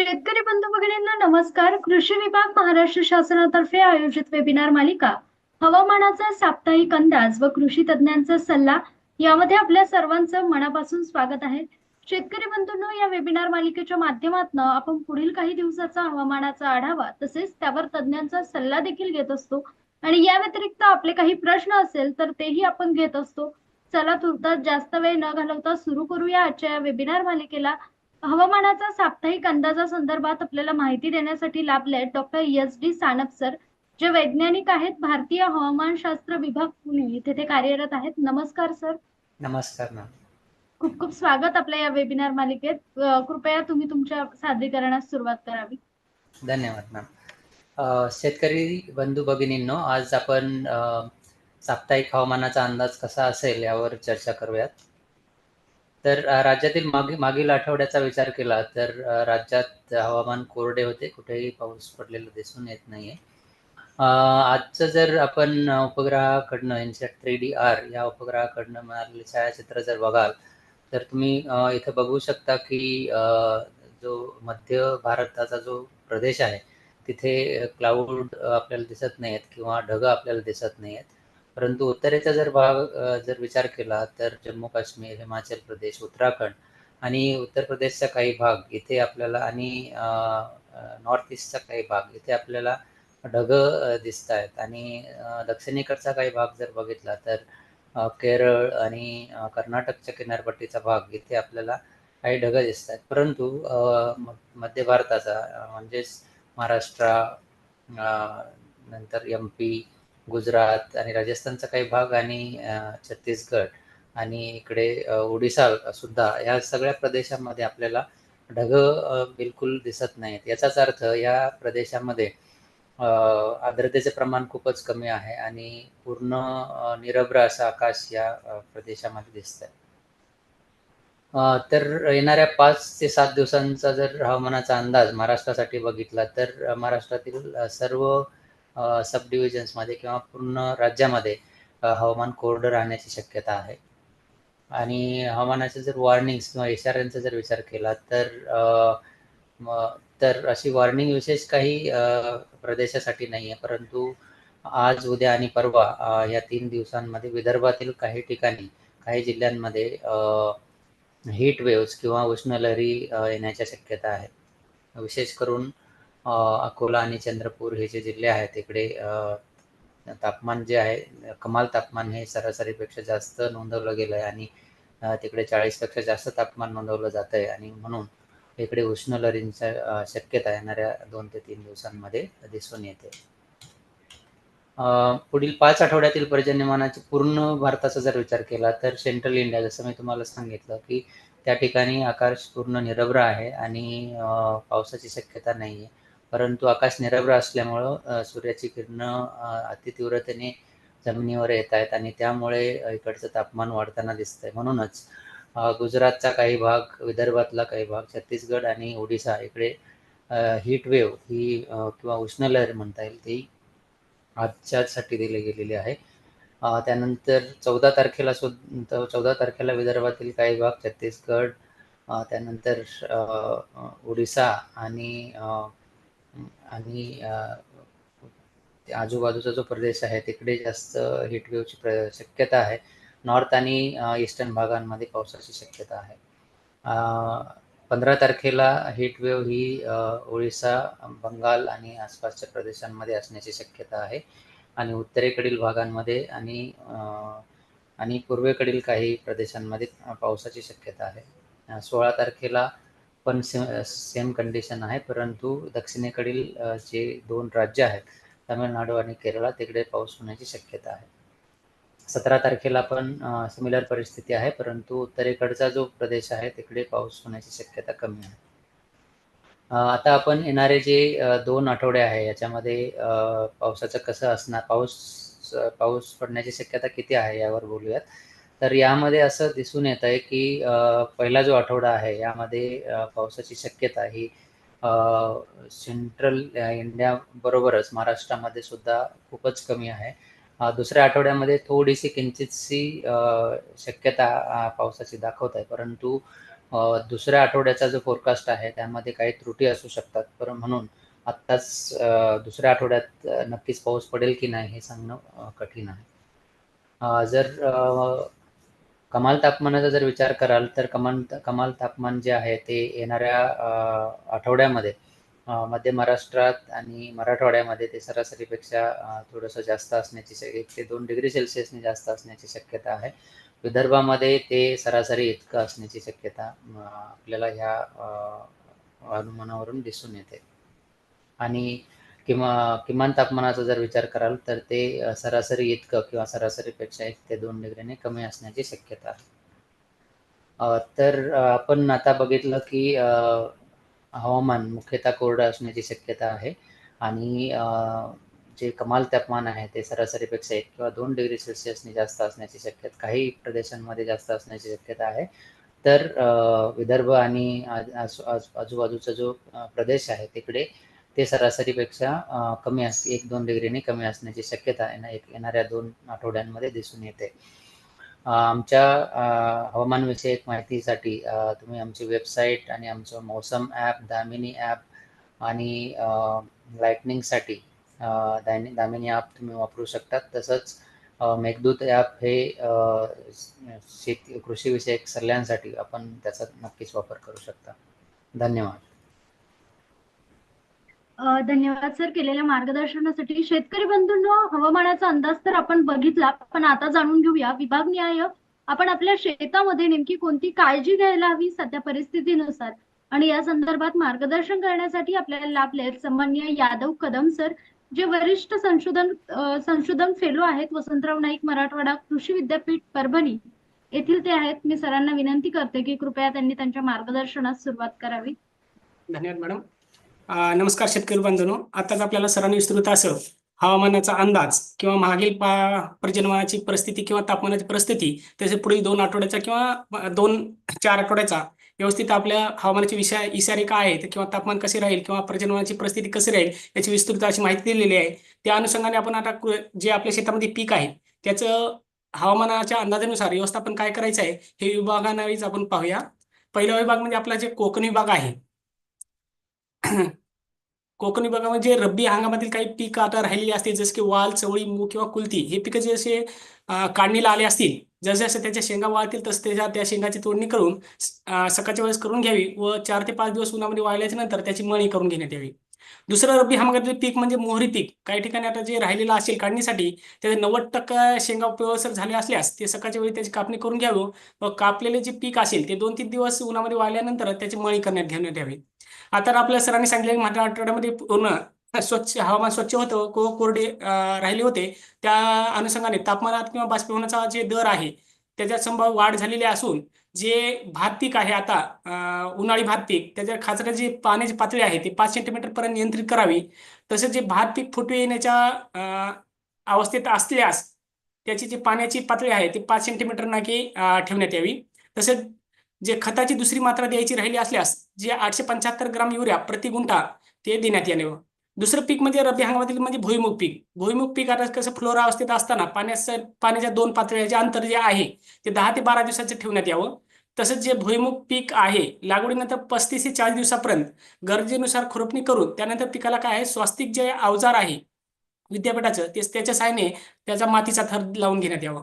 शेतकरी बंधू भगिनींना नमस्कार. कृषी विभाग महाराष्ट्र शासनातर्फे आयोजित वेबिनार मालिका हवामानाचा साप्ताहिक अंदाज व कृषी तज्ञांचा सल्ला यामध्ये आपल्या सर्वांचं मनापासून स्वागत आहे. शेतकरी बंधूंनो या वेबिनार मालिकेच्या माध्यमातून आपण पुढील काही दिवसाचा हवामानाचा आढावा तसेच त्यावर तज्ञांचा सल्ला देखील घेत असतो. आणि या व्यतिरिक्त आपले काही प्रश्न असेल तर तेही आपण घेत असतो. चला तुर्तास जास्त वेळ न घालवता सुरू करूया आजच्या या वेबिनार मालिकेला. हवामानाचा साप्ताहिक अंदाजासंदर्भात आपल्याला माहिती देण्यासाठी लाभले doctor S D Sanap sir जे वैज्ञानिक आहेत भारतीय हवामानशास्त्र विभाग पुणे. येथे ते कार्यरत आहेत. नमस्कार सर. नमस्कार मॅम खूप खूप स्वागत आपल्या या वेबिनार मालिकेत. कृपया तुम्ही तुमच्या सादरीकरणास सुरुवात करावी. धन्यवाद मॅम शेतकरी बंधू भगिनींनो आज आपण साप्ताहिक हवामानाचा अंदाज कसा असेल यावर चर्चा करूयात. तर राज्यातील मागे मागील आठवड्याचा विचार केला तर राज्यात हवामान कोरडे होते. कुठेही पाऊस पडलेला दिसून येत नाहीये. आजचं जर आपण उपग्रहाकडनं इन्सॅट थ्री डी आर या उपग्रहाकडनं मिळालेले छायाचित्र जर बघाल तर तुम्ही इथं बघू शकता की जो मध्य भारताचा जो प्रदेश आहे तिथे क्लाउड आपल्याला दिसत नाहीत किंवा ढग आपल्याला दिसत नाहीत परंतु उत्तरेचा जर भाग जर विचार केला तर जम्मू काश्मीर हिमाचल प्रदेश उत्तराखंड आणि उत्तर प्रदेशचा काही भाग इथे आपल्याला आणि नॉर्थ ईस्टचा काही भाग इथे आपल्याला ढगं दिसत आहेत आणि दक्षिणेकडचा काही भाग जर बघितला तर केरळ आणि कर्नाटकच्या किनारपट्टीचा भाग इथे आपल्याला काही ढग दिसत आहेत परंतु म- मध्य भारताचा म्हणजेच महाराष्ट्र नंतर एम पी गुजरात आणि राजस्थानचा काही भाग आणि छत्तीसगड आणि इकडे ओडिसा सुद्धा या सगळ्या प्रदेशामध्ये आपल्याला ढग बिलकुल दिसत नाहीत. याचाच अर्थ या प्रदेशामध्ये आर्द्रतेचे प्रमाण खूपच कमी आहे आणि पूर्ण निरभ्र असं आकाश या प्रदेशामध्ये दिसतंय. तर येणाऱ्या पाच ते सात दिवसांचा जर हवामानाचा अंदाज महाराष्ट्रासाठी बघितला तर महाराष्ट्रातील सर्व सब डिव्हिजन्समध्ये किंवा पूर्ण राज्यामध्ये हवामान कोरडं राहण्याची शक्यता आहे. आणि हवामानाचे जर वॉर्निंग्स किंवा इशाऱ्यांचा जर विचार केला तर तर अशी वॉर्निंग विशेष काही प्रदेशासाठी नाही आहे परंतु आज उद्या आणि परवा या तीन दिवसांमध्ये विदर्भातील काही ठिकाणी काही जिल्ह्यांमध्ये हीट वेव्स किंवा उष्णलहरी येण्याच्या शक्यता आहे. विशेष करून अकोला आणि चंद्रपूर हे जे जिल्हे आहेत तिकडे तापमान जे आहे कमाल तापमान हे सरासरीपेक्षा जास्त नोंदवलं गेलं आहे आणि तिकडे चाळीसपेक्षा जास्त तापमान नोंदवलं जात आहे आणि म्हणून इकडे उष्ण लहरींच्या शक्यता येणाऱ्या दोन ते तीन दिवसांमध्ये दिसून येते. पुढील पाच आठवड्यातील पर्जन्यमानाची पूर्ण भारताचा जर विचार केला तर सेंट्रल इंडिया जसं मी तुम्हाला सांगितलं की त्या ठिकाणी आकाश पूर्ण निरभ्र आहे आणि पावसाची शक्यता नाही आहे परंतु आकाश निरभ्र असल्यामुळं सूर्याची किरणं अति अतितीव्रतेने जमिनीवर येत आहेत आणि त्यामुळे इकडचं तापमान वाढताना दिसतंय. म्हणूनच गुजरातचा काही भाग विदर्भातला काही भाग छत्तीसगड आणि ओडिसा इकडे हीट वेव्ह ही किंवा उष्ण लहर म्हणता येईल ती आजच्यासाठी दिली गेलेली आहे. त्यानंतर चौदा तारखेला सुद्धा चौदा तारखेला विदर्भातील काही भाग छत्तीसगड त्यानंतर ओडिसा आणि आणि आजूबाजूचा जो प्रदेश आहे तिकडे जास्त हीटवेव्हची प्र शक्यता आहे. नॉर्थ आणि ईस्टर्न भागांमध्ये पावसाची शक्यता आहे. पंधरा तारखेला हीटवेव्ह ही ओडिसा बंगाल आणि आसपासच्या प्रदेशांमध्ये असण्याची शक्यता आहे. आणि उत्तरेकडील भागांमध्ये आणि आणि पूर्वेकडील काही प्रदेशांमध्ये पावसाची शक्यता आहे. सोळा तारखेला पण से सेम कंडिशन आहे. परंतु दक्षिणेकडील जे दोन राज्य आहेत तामिळनाडू आणि केरळ तिकडे पाऊस होण्याची शक्यता आहे. सतरा तारखेला पण सिमिलर परिस्थिती आहे. परंतु उत्तरेकडचा जो प्रदेश आहे तिकडे पाऊस होण्याची शक्यता कमी आहे. आता आपण येणारे जे दोन आठवडे आहे याच्यामध्ये पावसाचं कसं असणार पाऊस पाऊस पडण्याची शक्यता किती आहे यावर बोलूयात. तर यामध्ये असं दिसून येत आहे की पहिला जो आठवडा आहे यामध्ये पावसाची शक्यता ही सेंट्रल इंडिया बरोबरच महाराष्ट्रामध्ये सुद्धा खूपच कमी आहे. दुसऱ्या आठवड्यामध्ये थोडीशी किंचितशी शक्यता पावसाची दाखवत आहे. परंतु दुसऱ्या आठवड्याचा जो फोरकास्ट आहे त्यामध्ये काही त्रुटी असू शकतात. पर म्हणून आत्ताच दुसऱ्या आठवड्यात नक्कीच पाऊस पडेल की नाही हे सांगणं कठीण आहे. जर कमाल तापमानाचा जर विचार कराल तर कमाल कमाल तापमान जे आहे ते येणाऱ्या आठवड्यामध्ये मध्य महाराष्ट्रात आणि मराठवाड्यामध्ये ते सरासरीपेक्षा थोडंसं जास्त असण्याची एक ते दोन डिग्री सेल्सिअसने जास्त असण्याची शक्यता आहे. विदर्भामध्ये ते सरासरी इतकं असण्याची शक्यता आपल्याला ह्या अनुमानावरून दिसून येते. आणि किंवा किमान तापमानाचा जर विचार कराल तर ते सरासरी इतकं किंवा सरासरीपेक्षा एक ते दोन डिग्रीने कमी असण्याची शक्यता आहे. तर आपण आता बघितलं की हवामान मुख्यतः कोरडं असण्याची शक्यता आहे आणि जे कमाल तापमान आहे ते सरासरीपेक्षा एक किंवा दोन डिग्री सेल्सिअसने जास्त असण्याची शक्यता काही प्रदेशांमध्ये जास्त असण्याची शक्यता आहे. तर विदर्भ आणि आजू आजूबाजूचा जो प्रदेश आहे तिकडे ते सरासरीपेक्षा कमी अस एक दोन डिग्रीने कमी असण्याची शक्यता येणा एक येणाऱ्या दोन आठवड्यांमध्ये दिसून येते. आमच्या हवामानविषयक माहितीसाठी तुम्ही आमची वेबसाईट आणि आमचं मौसम ॲप दामिनी ॲप आणि लाईटनिंगसाठी अ, दायनी दामिनी ॲप तुम्ही वापरू शकतात. तसंच मेघदूत ॲप हे शेती कृषीविषयक सल्ल्यांसाठी आपण त्याचा नक्कीच वापर करू शकता. धन्यवाद. धन्यवाद सर केलेल्या मार्गदर्शनासाठी. शेतकरी बंधूंनो हवामानाचा अंदाज तर आपण बघितला पण आता जाणून घेऊया. विभाग न्याय आपण आपल्या शेतामध्ये नेमकी कोणती काळजी घ्यायला हवी सध्या परिस्थितीनुसार? आणि या संदर्भात मार्गदर्शन करण्यासाठी आपल्याला लाभले सन्मान्य यादव कदम सर जे वरिष्ठ संशोधन संशोधन फेलो आहेत वसंतराव नाईक मराठवाडा कृषी विद्यापीठ परभणी. येथील ते आहेत. मी सरांना विनंती करते की कृपया त्यांनी त्यांच्या मार्गदर्शनास सुरुवात करावी. धन्यवाद मॅडम. नमस्कार शेतकरी बांधवांनो आताच आपल्याला सरांनी विस्तृत असं हवामानाचा अंदाज किंवा मागील पा पर्जन्यमानाची परिस्थिती किंवा तापमानाची परिस्थिती तसे पुढील दोन आठवड्याचा किंवा दोन चार आठवड्याचा व्यवस्थित आपल्या हवामानाची विषय इशारे काय आहेत किंवा तापमान कसे राहील किंवा पर्जन्यमानाची परिस्थिती कशी राहील याची विस्तृत अशी माहिती दिलेली आहे. त्या अनुषंगाने आपण आता जे आपल्या शेतामध्ये पीक आहे त्याचं हवामानाच्या अंदाजानुसार व्यवस्थापन काय करायचं आहे हे विभागांनाच आपण पाहूया. पहिला विभाग म्हणजे आपला जे कोकण विभाग आहे कोकण विभागामध्ये रब्बी हंगामातील काही पीक आता राहिलेली असतील जसं की वाल चवळी मूग किंवा कुलती हे पिकं जे असे काढणीला आले असतील जसे जसे त्याच्या शेंगा वाळतील तसं त्याच्या त्या शेंगाची तोडणी करून सकाळच्या वेळेस करून घ्यावी व चार ते पाच दिवस उन्हामध्ये वाळल्याच्या नंतर त्याची मळणी करून घेण्यात यावी. दुसरं रब्बी हंगामातील पीक म्हणजे मोहरी पीक. काही ठिकाणी आता जे राहिलेलं असेल काढणीसाठी त्याचे नव्वद टक्का शेंगा पिवळसर झाले असल्यास ते सकाळच्या वेळी त्याची कापणी करून घ्यावं व कापलेले जे पीक असेल ते दोन तीन दिवस उन्हामध्ये वाळल्यानंतर त्याची मळी करण्यात घेण्यात यावी. आता आपल्या सरांनी सांगितलं मागच्या आठवड्यामध्ये पूर्ण स्वच्छ हवामान स्वच्छ होतं को कोरडे राहिले होते. त्या अनुषंगाने तापमानात किंवा बाष्पीभवनाचा जे दर आहे त्याच्यात संभाव्य वाढ झालेली असून जे भात पीक आहे आता उन्हाळी भात पीक त्याच्या खाचऱ्याची जी पाण्याची पातळी आहे ती पाच सेंटीमीटर पर्यंत नियंत्रित करावी. तसेच जे भात पीक फुटवे येण्याच्या अवस्थेत असल्यास त्याची जी पाण्याची पातळी आहे ती पाच सेंटीमीटर नाकी ठेवण्यात यावी. तसेच जे खताची दुसरी मात्रा द्यायची राहिली असल्यास जे आठशे पंच्याहत्तर ग्राम युरिया प्रति गुंठा ते देण्यात यावे दुसरं पीक म्हणजे रब्बी हंगामातील म्हणजे भुईमुग पीक. भुईमुग पीक आता कसं फ्लोरा अवस्थेत असताना पाण्याचं पाण्याच्या दोन पातळ्याचे अंतर जे आहे ते दहा ते बारा दिवसाचं ठेवण्यात यावं. तसंच जे भुईमुग पीक आहे लागवडीनंतर पस्तीस ते चाळीस दिवसापर्यंत गरजेनुसार खुरपणी करून त्यानंतर पिकाला काय आहे स्वास्तिक जे अवजार आहे विद्यापीठाचं ते त्याच्या सायने त्याचा मातीचा थर लावून घेण्यात यावं.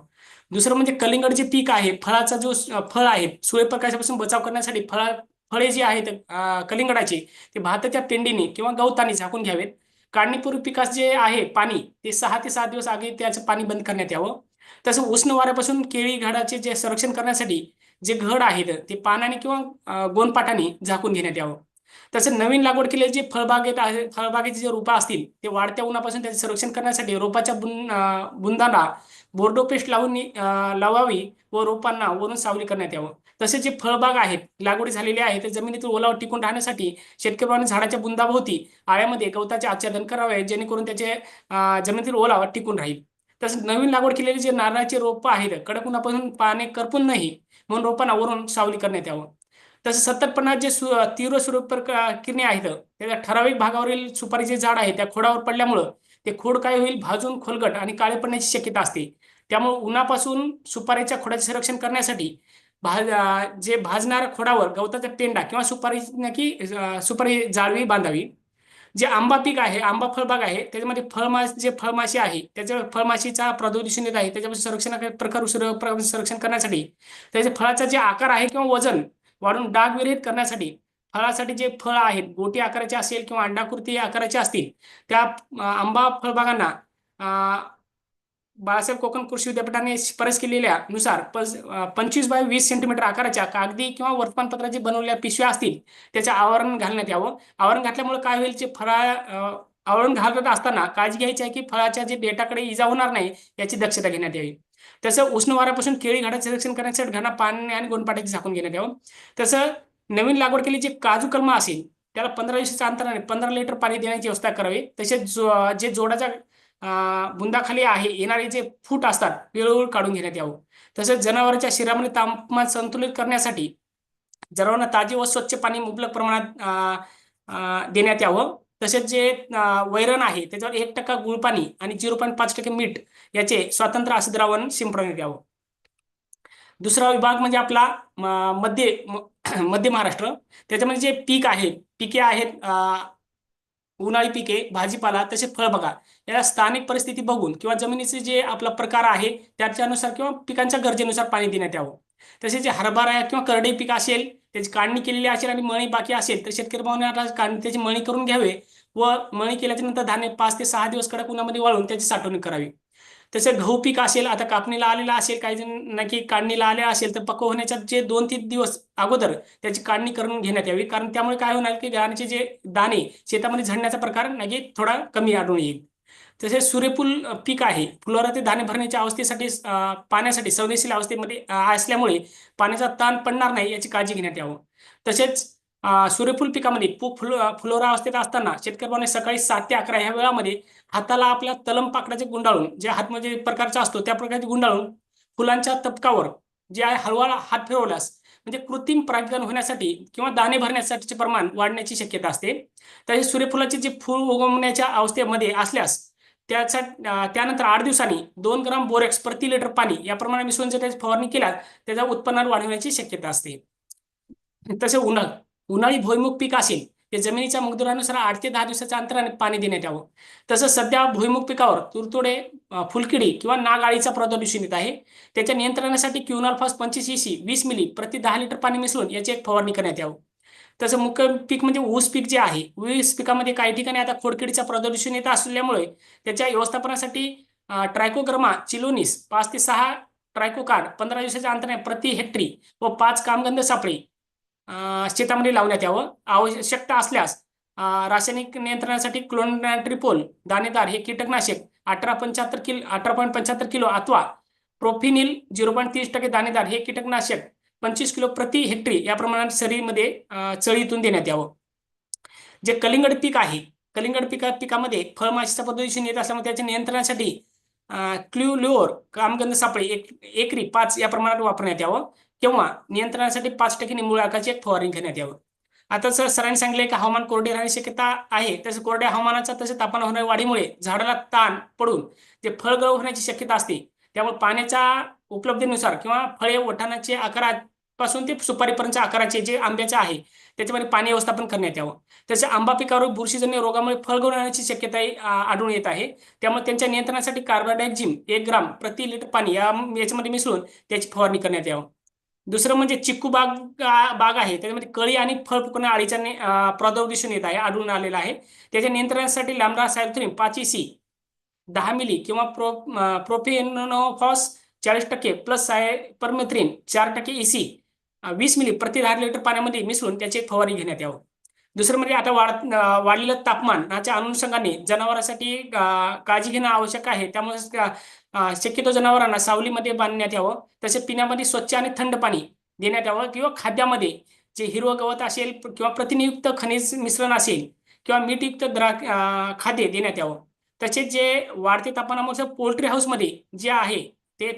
दुसरं म्हणजे कलिंगड जे पीक आहे फळाचा जो फळ आहे सूर्यप्रकाशापासून बचाव करण्यासाठी फळा फळे जी आहेत कलिंगडाची ते भाताच्या पेंडीने किंवा गवताने झाकून घ्यावेत. काढणीपूर्वी पिकास जे आहे पाणी ते सहा ते सात दिवस आधी त्याचं पाणी बंद करण्यात यावं. तसं उष्ण वाऱ्यापासून केळी घडाचे जे संरक्षण करण्यासाठी जे घड आहेत ते पानाने किंवा गोनपाटाने झाकून घेण्यात यावं. तसेच नवीन लागवड केलेले जे फळबागेत आहे फळबागेचे जे रोपं असतील ते वाढत्या उन्हापासून त्याचे संरक्षण करण्यासाठी रोपाच्या बुन बुंदांना बोर्डो पेस्ट लावून लावावी व रोपांना वरून सावली करण्यात यावं. तसेच जे फळबाग आहेत लागवडी झालेली आहे ते जमिनीतील ओलावा टिकून राहण्यासाठी शेतकऱ्यांनी झाडाच्या बुंदाभोवती आळ्यामध्ये गवताचे आच्छादन करावे जेणेकरून त्याचे जमिनीतील ओलावा टिकून राहील. तसेच नवीन लागवड केलेले जे नारळाचे रोपं आहेत कडक उन्हापासून पाने करपून नाही म्हणून रोपांना वरून सावली करण्यात यावं. तसं सत्तरपणा पन्नास जे सु तीव्र स्वरूप किरणे आहेत त्याच्या ठराविक भागावरील सुपारीचे झाड आहे त्या खोडावर पडल्यामुळं ते खोड काय होईल? भाजून खोलगट आणि काळे पडण्याची शक्यता असते. त्यामुळे उन्हापासून सुपारीच्या खोडाचे संरक्षण करण्यासाठी भाज जे भाजणाऱ्या खोडावर गवताचा पेंडा किंवा सुपारी की सुपारी जाळवी बांधावी. जे आंबा पीक आहे आंबा फळबाग आहे त्याच्यामध्ये फळमास जे फळमाशी आहे त्याच्या फळमाशीचा प्रादुर्भाव दिसून येत आहे त्याच्यापासून संरक्षण प्रकार संरक्षण करण्यासाठी त्याच्या फळाचा जे आकार आहे किंवा वजन वाढून डाग विरहित करण्यासाठी फळासाठी जे फळ आहेत गोटी आकाराचे असेल किंवा अंडाकृती आकाराचे असतील त्या आंबा फळबागांना बाळासाहेब कोकण कृषी विद्यापीठाने शिफारस केलेल्या नुसार पंचवीस बाय वीस सेंटीमीटर आकाराच्या कागदी किंवा वर्तमानपत्राची बनवलेल्या पिशव्या असतील त्याचे आवरण घालण्यात यावं. आवरण घातल्यामुळे काय होईल जे फळा आवरण घालत असताना काळजी घ्यायची आहे की फळाच्या जे डेटाकडे इजा होणार नाही याची दक्षता घेण्यात यावी. तसं उष्ण वारापासून केळी घाटाचे संरक्षण करण्यासाठी घाणा पाणी आणि गोणपाट्याचे झाकून घेण्यात यावं. तसं नवीन लागवड केली जे काजू कलम असेल त्याला पंधरा दिवसाच्या अंतराने पंधरा लिटर पाणी देण्याची व्यवस्था करावी. तसेच जो जे जोडाच्या बुंदाखाली आहे येणारे जे फूट असतात वेळोवेळी काढून घेण्यात यावं. तसेच जनावरांच्या शरीरामध्ये तापमान संतुलित करण्यासाठी जनावरांना ताजे व स्वच्छ पाणी मुबलक प्रमाणात देण्यात यावं. तसेच जे वैरण आहे त्याच्यावर एक टक्का गुळपाणी आणि झिरो पॉईंट पाच टक्के मीठ याचे स्वतंत्र असं द्रावण शिंपडण्यात यावं दुसरा विभाग म्हणजे आपला म- मध्य मध्य महाराष्ट्र. त्याच्यामध्ये जे पीक आहे पिके आहेत अं, उन्हाळी पिके भाजीपाला तसेच फळबागा या स्थानिक परिस्थिती बघून किंवा जमिनीचे जे आपला प्रकार आहे त्याच्यानुसार किंवा पिकांच्या गरजेनुसार पाणी देण्यात यावं. तसेच जे हरभरा किंवा करडई पीक असेल त्याची काढणी केलेली असेल आणि मळणी बाकी असेल तर शेतकरी भावने काढणी त्याची मळणी करून घ्यावे व मळणी केल्याच्यानंतर धान्य पाच ते सहा दिवस कडक उन्हामध्ये वाळून त्याची साठवणूक करावी. तसेच गहू पीक असेल आता कापणीला आलेला असेल काही जण की काढणीला आले असेल तर पक्व होण्याच्या जे दोन तीन दिवस अगोदर त्याची काढणी करून घेण्यात यावी. कारण त्यामुळे काय होणार की धान्याचे जे दाणे शेतामध्ये झडण्याचा प्रकार नक्की थोडा कमी आढळून येईल. तसेच सूर्यफूल पीक आहे. फुलोरा ते दाणे भरण्याच्या अवस्थेसाठी पाण्यासाठी संवेदनशील अवस्थेमध्ये असल्यामुळे पाण्याचा ताण पडणार नाही याची काळजी घेण्यात यावं. तसेच सूर्यफूल पिकामध्ये फु फुल फुलोरा अवस्थेत असताना शेतकऱ्याने सकाळी सात ते अकरा ह्या वेळामध्ये हाताला आपल्या तलम पाकडाचे गुंडाळून जे हात म्हणजे प्रकारचा असतो त्या प्रकारचे गुंडाळून फुलांच्या तपकावर जे आहे हळूहळू हात फिरवल्यास म्हणजे कृत्रिम परागीकरण होण्यासाठी किंवा दाणे भरण्यासाठीचे प्रमाण वाढण्याची शक्यता असते. तसेच सूर्यफुलाचे जे फूल उगवण्याच्या अवस्थेमध्ये असल्यास त्याचा त्यानंतर आठ दिवसांनी दोन ग्राम बोरेक्स प्रति लिटर पाणी याप्रमाणे मिसळून जर त्याची फवारणी केल्यास त्याच्या उत्पन्नात वाढवण्याची शक्यता असते. तसे उन्हाळ उन्हाळी भुईमुग पीक असेल ते जमिनीच्या मुगदुरानुसार आठ ते दहा दिवसाच्या अंतराने पाणी देण्यात यावं. तसं सध्या भुईमुग पिकावर तुरतुडे फुलकिडी किंवा नागाळीचा अळीचा दिसून येत आहे. त्याच्या नियंत्रणासाठी क्युनॉल्फास पंचवीस सी वीस मिली प्रति दहा लिटर पाणी मिसळून याची एक फवारणी करण्यात यावं. तसं मुख्य पीक म्हणजे ऊस पीक जे आहे ऊस पिकामध्ये काही ठिकाणी आता खोडकिडीचा प्रदूषण येत असल्यामुळे त्याच्या व्यवस्थापनासाठी ट्रायकोग्रमा चिलोनिस पाच ते सहा ट्रायकोकार्ड पंधरा दिवसाच्या अंतराने प्रति हेक्टरी व पाच कामगंध सापळे शेतामध्ये लावण्यात यावं. आवश्यकता असल्यास रासायनिक नियंत्रणासाठी क्लोनॅट्रिपोल दाणेदार हे कीटकनाशक अठरा पंच्याहत्तर किलो अठरा पॉईंट पंच्याहत्तर किलो अथवा प्रोफिनिल झिरो पॉईंट तीस टक्के दाणेदार हे कीटकनाशक पंचवीस किलो प्रति हेक्टरी या प्रमाणात सरीमध्ये चळीतून देण्यात यावं. जे कलिंगड पीक आहे कलिंगड पिका पिकामध्ये फळमाशीचा प्रदूषण येत असल्यामुळे त्याच्या नियंत्रणासाठी क्ल्युल्युओर कामगंध सापळे एक एकरी पाच या प्रमाणात वापरण्यात यावं किंवा नियंत्रणासाठी पाच टक्के निंबुळ्या आकाराची एक फवारणी घेण्यात यावं. आता सर सरांनी सांगितले की हवामान कोरडे राहण्याची शक्यता आहे तसं कोरड्या हवामानाचा तसे तापमान होणाऱ्या वाढीमुळे झाडाला ताण पडून ते फळगळ होण्याची शक्यता असते त्यामुळे पाण्याचा उपलब्धीनुसार किंवा फळे वठाणाचे आकारापासून ते सुपारीपर्यंतच्या आकाराचे जे आंब्याचे आहे त्याच्यामध्ये पाणी व्यवस्थापन करण्यात यावं. तसे आंबा पिकावर बुरशीजन्य रोगामुळे फळगळ येण्याची शक्यता आढळून येत आहे. त्यामुळे त्यांच्या नियंत्रणासाठी कार्बोडायझिम एक ग्राम प्रति लिटर पाणी या याच्यामध्ये मिसळून त्याची फवारणी करण्यात यावं. दुसरं म्हणजे चिक्कू बाग बाग आहे त्याच्यामध्ये कळी आणि फळ फुकण्या अळीचा प्रादुर्भाव दिसून येत आहे आढळून आलेला आहे. त्याच्या नियंत्रणासाठी लॅमडा सायथ्रीन पाच सी दहा मिली किंवा प्रो प्रोफेनोफॉस चाळीस टक्के प्लस आहे परमेथ्रिन चार टक्के इसी वीस मिली प्रति दहा लिटर पाण्यामध्ये मिसळून त्याची एक फवारणी घेण्यात यावं. दुसरं म्हणजे आता वाढ वाढलेलं तापमानाच्या अनुषंगाने जनावरांसाठी काळजी घेणं आवश्यक आहे. त्यामुळे शक्यतो जनावरांना सावलीमध्ये बांधण्यात यावं. तसे पिण्यामध्ये स्वच्छ आणि थंड पाणी देण्यात यावं किंवा खाद्यामध्ये जे हिरवं गवत असेल किंवा प्रथिनयुक्त खनिज मिश्रण असेल किंवा मीठयुक्त द्रा खाद्य देण्यात यावं. तसेच जे वाढते तापमानामुळे पोल्ट्री हाऊसमध्ये जे आहे ते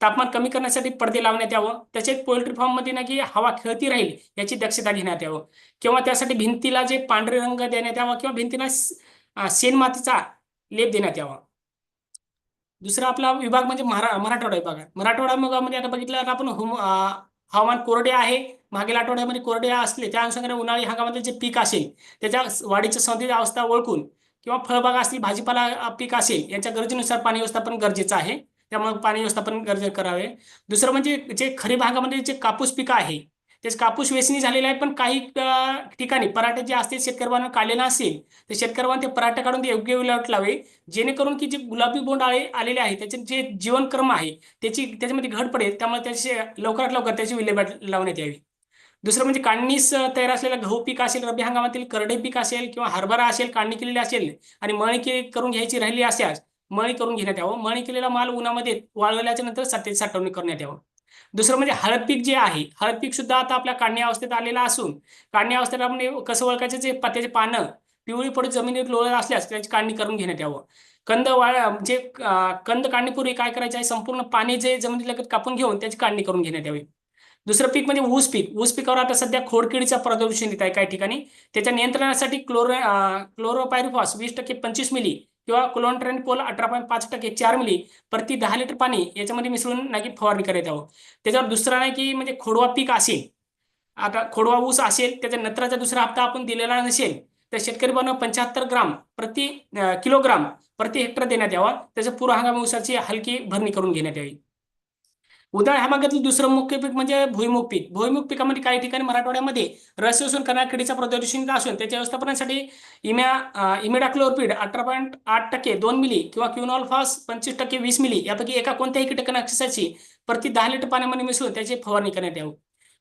तापमान कमी करण्यासाठी पडदे लावण्यात यावं. तसेच पोल्ट्री फॉर्ममध्ये ना की हवा खेळती राहील याची दक्षता घेण्यात यावं. किंवा त्यासाठी भिंतीला जे पांढरे रंग देण्यात यावा किंवा भिंतीला शेणमातीचा लेप देण्यात यावा. दुसरा आपला विभाग म्हणजे मरा मराठवाडा विभाग. आहे मराठवाडा विभागामध्ये आता बघितलं तर आपण हवामान कोरडे आहे. मागील आठवड्यामध्ये कोरडे असले त्या अनुषंगाने उन्हाळी हंगामातले जे पीक असेल त्याच्या वाढीच्या संधी अवस्था ओळखून किंवा फळबाग असतील भाजीपाला पीक असेल यांच्या गरजेनुसार पाणी व्यवस्थापन गरजेचं आहे. त्यामुळे पाणी व्यवस्थापन गरजे करावे. दुसरं म्हणजे जे खरीप भागामध्ये जे कापूस पिकं आहे तेच कापूस वेचणी झालेलं आहे पण काही ठिकाणी पराठे जे असतील शेतकऱ्यांना काढलेलं असेल तर शेतकऱ्यांना ते पराठे काढून ते योग्य विल्हेवाट लावे. जेणेकरून की जे गुलाबी बोंड आलेले आहे त्याचे जे जीवनक्रम आहे त्याची त्याच्यामध्ये घट पडेल त्यामुळे त्याची लवकरात लवकर त्याची विल्हेवाट लावण्यात यावी. दुसरं म्हणजे काढणीस तयार असलेलं गहू पीक असेल रब्बी हंगामातील करडे पीक असेल किंवा हरभरा असेल काढणी केलेली असेल आणि मळणी के करून घ्यायची राहिली असल्यास मळणी करून घेण्यात यावं. मळणी केलेला माल उन्हामध्ये वाळवल्याच्या नंतर सत्याची साठवणी करण्यात यावं. दुसरं म्हणजे हळद पीक जे आहे हळद पीक सुद्धा आता आपल्या काढणी अवस्थेत आलेलं असून काढणी अवस्थेत आपण कसं ओळखायचं? जे पत्त्याचे पानं पिवळी पडून जमिनीत लोळत असल्यास त्याची काढणी करून घेण्यात यावं. कंद वाळ म्हणजे, जे कंद काढणीपूर्वी काय करायचे आहे? संपूर्ण पाणी जे जमिनीत लगत कापून घेऊन त्याची काढणी करून घेण्यात यावी. दुसरं पीक म्हणजे ऊस पीक. ऊस पिकावर आता सध्या खोडकिडीचा प्रदूषण येत आहे काही ठिकाणी. त्याच्या नियंत्रणासाठी क्लोरो क्लोरोपायरिफॉस वीस टक्के पंचवीस मिली किंवा क्लोनट्रेनपोल अठरा पॉईंट पाच टक्के चार मिली प्रति दहा लिटर पाणी याच्यामध्ये मिसळून नाही फवारणी करण्यात यावं त्याच्यावर दुसरा नाही की म्हणजे खोडवा पीक असेल आता खोडवा ऊस असेल त्याच्या नत्राचा दुसरा हप्ता आपण दिलेला नसेल तर शेतकरी बनव पंच्याहत्तर ग्राम प्रति किलोग्राम प्रति हेक्टर देण्यात यावा. त्याच्या पूर्व हंगामी ऊसाची हलकी भरणी करून घेण्यात यावी. उन्हाळी हंगामातील दुसरं मुख्य पीक म्हणजे भुईमुग पीक. भुईमुग पिकामध्ये काही ठिकाणी मराठवाड्यामध्ये रस शोषण करणाऱ्या किडीचा प्रदर्शन असून त्याच्या व्यवस्थापनासाठी इम्या इमिडाक्लोरपीड अठरा पॉईंट आठ टक्के दोन मिली किंवा क्युनॉल्फास पंचवीस टक्के वीस मिली यापैकी एका कोणत्याही कीटकनाशकाची प्रति दहा लिटर पाण्यामध्ये मिसळून त्याची फवारणी करण्यात यावी.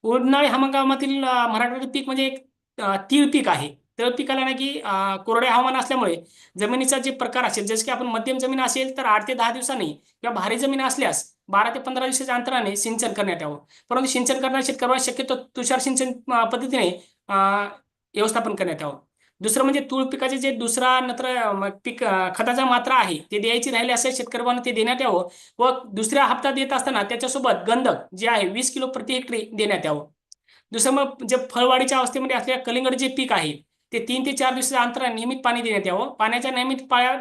उन्हाळी हंगामातील अं, मराठवाड्यातील पीक म्हणजे एक तीळ पीक आहे. तर पिकाला ना की कोरड्या कोरडे हवामान असल्यामुळे जमिनीचा जे प्रकार असेल जसं की आपण मध्यम जमीन असेल तर आठ ते दहा दिवसांनी किंवा भारी जमीन असल्यास बारा ते पंधरा दिवसाच्या अंतराने सिंचन करण्यात यावं. परंतु सिंचन करणाऱ्या शेतकऱ्यांना शक्यतो तुषार सिंचन पद्धतीने व्यवस्थापन करण्यात यावं. दुसरं म्हणजे तूळ पिकाचे जे दुसरा नत्र पीक खताचा मात्रा आहे ते द्यायची राहिली असेल शेतकऱ्यांना ते देण्यात यावं. व दुसऱ्या हप्ता देत असताना त्याच्यासोबत गंधक जे आहे वीस किलो प्रति हेक्टरी देण्यात यावं. दुसरं मग जे फळवाढीच्या अवस्थेमध्ये असलेल्या कलिंगड जे पीक आहे ते तीन ते चार दिवसाच्या अंतराने नियमित पाणी देण्यात यावं. पाण्याच्या नियमित पाया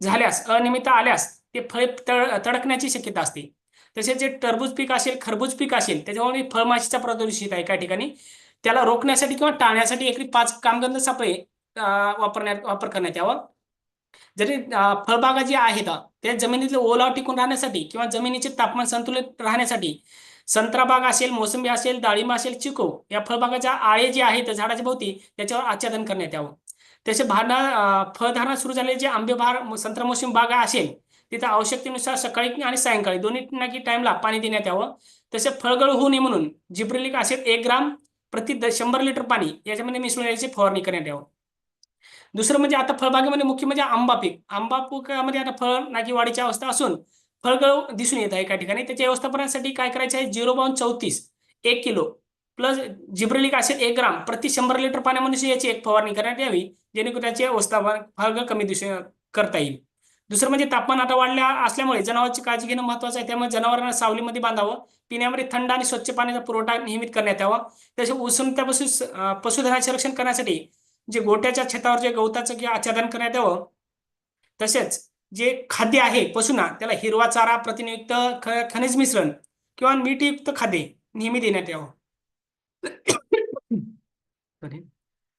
झाल्यास अनियमितता आल्यास ते फळ तळ तडकण्याची शक्यता असते. तसेच जे टरबूज पीक असेल खरबूज पीक असेल त्याच्यामुळे फळमाशीचा प्रदूषित आहे. एका ठिकाणी त्याला रोखण्यासाठी किंवा टाळण्यासाठी एकरी पाच कामगंध सापळे वापरण्यात वापर करण्यात यावा. जरी फळबागा जी आहेत त्या जमिनीतले ओलाव टिकून राहण्यासाठी किंवा जमिनीचे तापमान संतुलित राहण्यासाठी संत्रा बाग असेल मोसंबी असेल डाळिंब असेल चिको या फळबागाच्या आळे जे आहेत झाडाच्या भोवती त्याच्यावर आच्छादन करण्यात यावं. तसे भारणा फळधारणा सुरू झालेले जे आंबे भार संत्रा मोसंबी बाग असेल तिथं आवश्यकतेनुसार सकाळी आणि सायंकाळी दोन्ही नाकी टाइमला पाणी देण्यात यावं. तसे फळगळ होऊ नये म्हणून जिब्रेलिक असेल एक ग्राम प्रति शंभर लिटर पाणी याच्यामध्ये मिसळून याची फवारणी करण्यात यावं. दुसरं म्हणजे आता फळबागेमध्ये मुख्य म्हणजे आंबा पीक. आंबा पिकामध्ये आता फळ नाकी वाढीची अवस्था असून फळगळ दिसून येत आहे एका ठिकाणी. त्याच्या व्यवस्थापनासाठी काय करायचे आहे? झिरो बावन चौतीस एक किलो प्लस जिब्रेलिक असेल एक ग्राम प्रति शंभर लिटर पाण्यामध्ये याची एक फवारणी करण्यात यावी जेणेकरून त्याचे व्यवस्थापन फळगळ कमी दिसून करता येईल. दुसरं म्हणजे तापमान आता वाढल्या असल्यामुळे जनावरांची काळजी घेणं महत्वाचं आहे. त्यामुळे जनावरांना सावलीमध्ये बांधावं पिण्यामध्ये थंड आणि स्वच्छ पाण्याचा पुरवठा नियमित करण्यात यावा. तसे उष्णतेपासून पशुधनाचे रक्षण करण्यासाठी जे गोट्याच्या छतावर जे गवताचं किंवा आच्छादन करण्यात यावं तसेच जे खाद्य आहे पशुना त्याला हिरवा चारा प्रतिनियुक्त ख खनिज मिश्रण किंवा मीठयुक्त खाद्य नेहमी देण्यात यावं.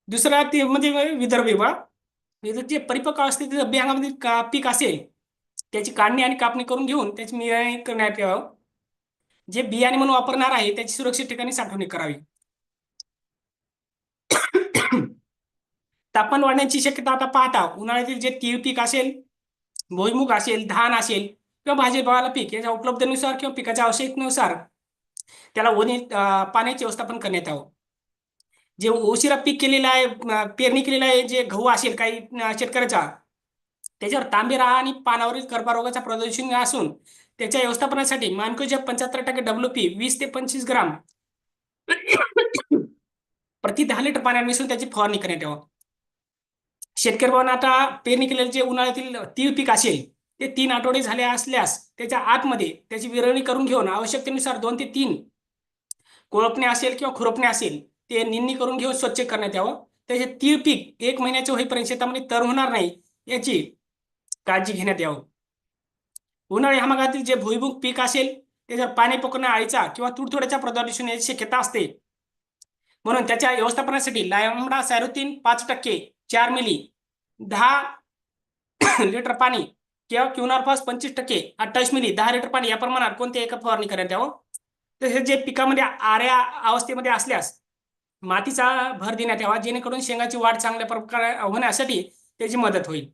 दुसरा ते म्हणजे विदर्भ विभाग. जे परिपक्व असते ते रब्बी हंगामातील का पीक असेल त्याची काढणी आणि कापणी करून घेऊन त्याची मिळवणी करण्यात यावं. जे बियाणे म्हणून वापरणार आहे त्याची सुरक्षित ठिकाणी साठवणूक करावी. तापमान वाढण्याची शक्यता आता पाहता उन्हाळ्यातील जे तीळ पीक असेल भुईमुग असेल धान असेल किंवा भाजीपाला पीक याच्या उपलब्धतेनुसार किंवा पिकाच्या आवश्यकतेनुसार त्याला ओनी पाण्याचे व्यवस्थापन करण्यात यावं. जे उशिरा पीक केलेलं आहे पेरणी केलेलं आहे जे गहू असेल काही शेतकऱ्याचा त्याच्यावर तांबेरा आणि पानावरील कर्बारोगाचा प्रदर्शन असून त्याच्या व्यवस्थापनासाठी मानकोच्या पंच्याहत्तर टक्के डब्ल्यू पी वीस ते पंचवीस ग्राम प्रति दहा लिटर पाण्यात मिसळून त्याची फवारणी करण्यात यावं. शेतकरी बांधवांना आता पेरणी केलेले जे उन्हाळ्यातील तीळ पीक असेल ते तीन आठवडे झाले असल्यास त्याच्या आतमध्ये त्याची विरळणी करून घेऊन आवश्यकतेनुसार दोन ते तीन कोळपणे असेल किंवा खुरपणे असेल ते निंदणी करून घेऊन स्वच्छ करण्यात यावं. त्याचे तीळ पीक एक महिन्याचे होईपर्यंत शेतामध्ये तर होणार नाही याची काळजी घेण्यात यावं. उन्हाळी हमागातील जे भुईमुग पीक असेल ते जर पाणी पोकरण्या अळीचा किंवा तुडतुड्याच्या प्रदार याची शक्यता असते. म्हणून त्याच्या व्यवस्थापनासाठी लायमडा सॅरोतीन पाच टक्के चार मिली दहा लिटर पाणी किंवा क्युनार फॉस पंचवीस टक्के अठ्ठावीस मिली दहा लिटर पाणी या प्रमाणात कोणत्या एका फवारणी करण्यात यावं? तसेच जे पिकामध्ये आऱ्या अवस्थेमध्ये असल्यास मातीचा भर देण्यात यावा जेणेकरून शेंगाची वाढ चांगल्या प्रकारे होण्यासाठी त्याची मदत होईल.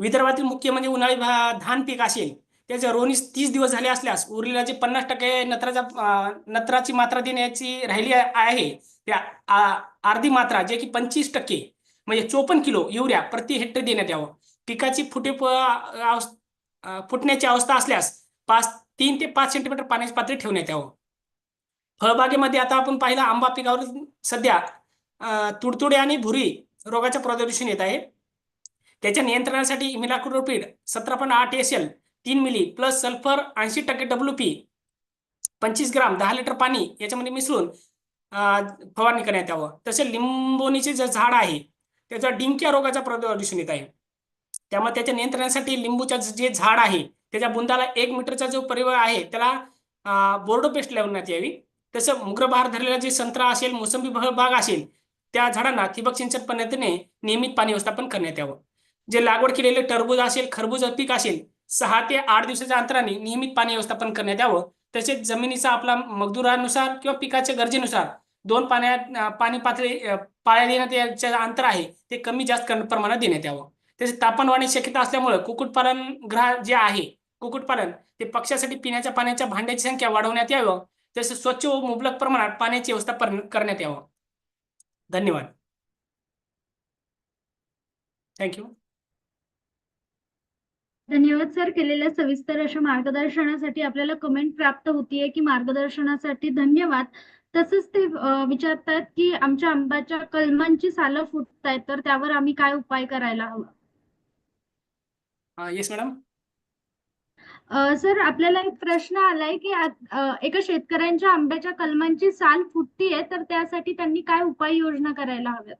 विदर्भातील मुख्य म्हणजे उन्हाळी भा- धान पीक असेल त्याच्या रोवणीस तीस दिवस झाले असल्यास उरलेला जे पन्नास टक्के नत्राचा नत्राची मात्रा देण्याची राहिली आहे त्या आ- अर्धी मात्रा जे की पंचवीस टक्के म्हणजे चोपन्न किलो युरिया प्रति हेक्टर देण्यात यावं. पिकाची फुटे प- फुटण्याची अवस्था असल्यास पाच तीन ते पाच सेंटीमीटर पाण्याची पातळी ठेवण्यात यावं. फळबागेमध्ये आता आपण पाहिलं आंबा पिकावर सध्या तुडतुडे आणि भुरी रोगाच्या प्रदूषण येत आहे. त्याच्या नियंत्रणासाठी मिलाक्रोपीड सतरा पॉईंट आठ एस एल तीन मिली प्लस सल्फर ऐंशी टक्के डब्ल्यू पी पंचवीस ग्राम दहा लिटर पाणी याच्यामध्ये मिसळून फवारणी करण्यात यावं. तसे लिंबोनीचे जे झाड आहे त्याचा डिंक्या रोगाचा प्रादुर्भाव दिसून येत आहे. त्यामुळे त्याच्या नियंत्रणासाठी लिंबूचा जे झाड आहे त्याच्या बुंदाला एक मीटरचा जो परिवार आहे त्याला बोर्डो पेस्ट लावण्यात यावी. तसं मुग्रबहार धरलेला जे संत्रा असेल मोसंबी भाग बाग असेल त्या झाडांना ठिबक सिंचन पद्धतीने नियमित पाणी व्यवस्थापन करण्यात यावं. जे लागवड केलेले टरबूज असेल खरबूज पीक असेल सहा ते आठ दिवसाच्या अंतराने नियमित पाणी व्यवस्थापन करण्यात यावं. तसेच जमिनीचा आपला मजदुरानुसार किंवा पिकाच्या गरजेनुसार दोन पाण्यात पाणी पातळी पाळ्या देण्यात याचे अंतर आहे ते कमी जास्त प्रमाणात देण्यात यावं. तसेच तापमान वाढण्याची शक्यता असल्यामुळे कुक्कुटपालन ग्रह जे आहे कुक्कुटपालन ते पक्ष्यासाठी पिण्याच्या पाण्याच्या भांड्याची संख्या वाढवण्यात यावं. तसेच स्वच्छ व मुबलक प्रमाणात पाण्याची व्यवस्था करण्यात यावं. धन्यवाद. थँक्यू धन्यवाद सर केलेल्या सविस्तर अशा मार्गदर्शनासाठी आपल्याला कमेंट प्राप्त होतीये की मार्गदर्शनासाठी धन्यवाद. तसंच ते विचारतायत की आमच्या आंब्याच्या कलमांची सालं फुटतायत तर त्यावर आम्ही काय उपाय करायला हवा? येस मॅडम सर आपल्याला एक प्रश्न आलाय की एका शेतकऱ्यांच्या आंब्याच्या कलमांची साल फुटतीये तर त्यासाठी त्यांनी काय उपाययोजना करायला हव्यात?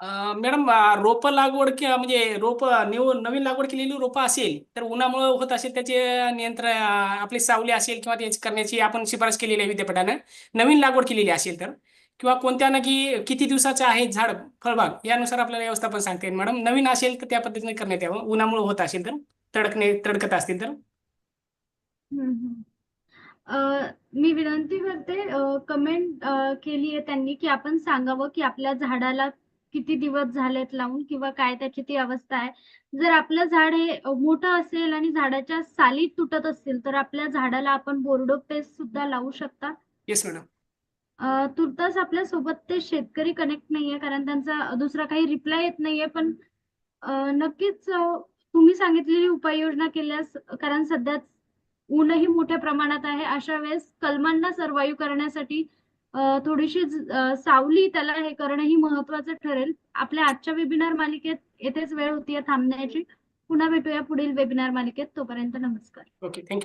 मॅडम रोप लागवड किंवा म्हणजे रोप न्यू नवीन लागवड केलेली रोपं असेल तर उन्हामुळे होत असेल त्याचे नियंत्रण आपली सावली असेल किंवा त्याची करण्याची आपण शिफारस केलेली आहे विद्यापीठानं नवीन लागवड केलेली असेल तर किंवा कोणत्या ना की किती दिवसाचं आहे झाड फळबाग यानुसार आपल्याला व्यवस्थापन सांगता येईल. मॅडम नवीन असेल तर त्या पद्धतीने करण्यात यावं. उन्हामुळे होत असेल तर तडकणे तडकत असतील तर. मी विनंती करते कमेंट केली आहे त्यांनी की आपण सांगावं की आपल्या झाडाला किती दिवस झालेत लावून किंवा काय त्याची ती अवस्था आहे. जर आपलं झाड हे मोठं असेल आणि झाडाच्या साली तुटत असतील तर आपल्या झाडाला आपण बोर्डो पेस्ट सुद्धा लावू शकता. येस मॅडम तुर्तास आपल्यासोबत ते शेतकरी कनेक्ट नाहीये कारण त्यांचा दुसरा काही रिप्लाय येत नाहीये पण नक्कीच तुम्ही सांगितलेली उपाययोजना केल्यास कारण सध्या ऊनही मोठ्या प्रमाणात आहे. अशा वेळेस कलमांना सर्वाईव्ह करण्यासाठी थोडीशी सावली त्याला हे करणं ही महत्वाचं ठरेल. आपल्या आजच्या वेबिनार मालिकेत येथेच वेळ होतीये थांबण्याची. पुन्हा भेटूया पुढील वेबिनार मालिकेत. तोपर्यंत नमस्कार. Okay thank you